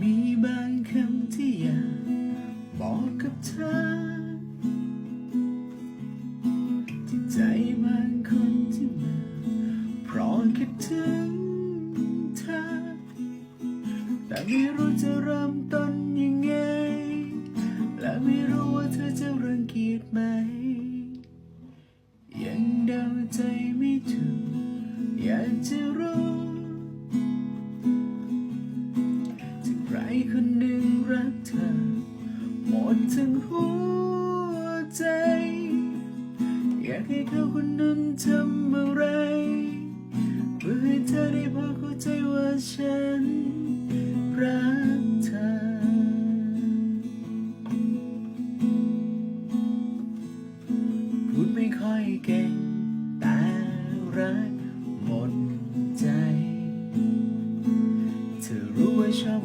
มีบางคำที่อยากบอกกับเธอ ที่ใจบางคนที่มาเพราะคิดถึงเธอ แต่ไม่รู้จะเริ่มต้นยังไง และไม่รู้ว่าเธอจะรังเกียจไหม ยังเดาใจไม่ถูกอยากจะรู้ ใครคนหนึ่งรักเธอ หมดทั้งหัวใจ อยากให้เขาคนนั้นทำอะไร เพื่อให้เธอได้พอเข้าใจว่าฉันรักเธอ พูดไม่ค่อยเก่งแต่รักหมดใจ เธอรู้ว่าชอบ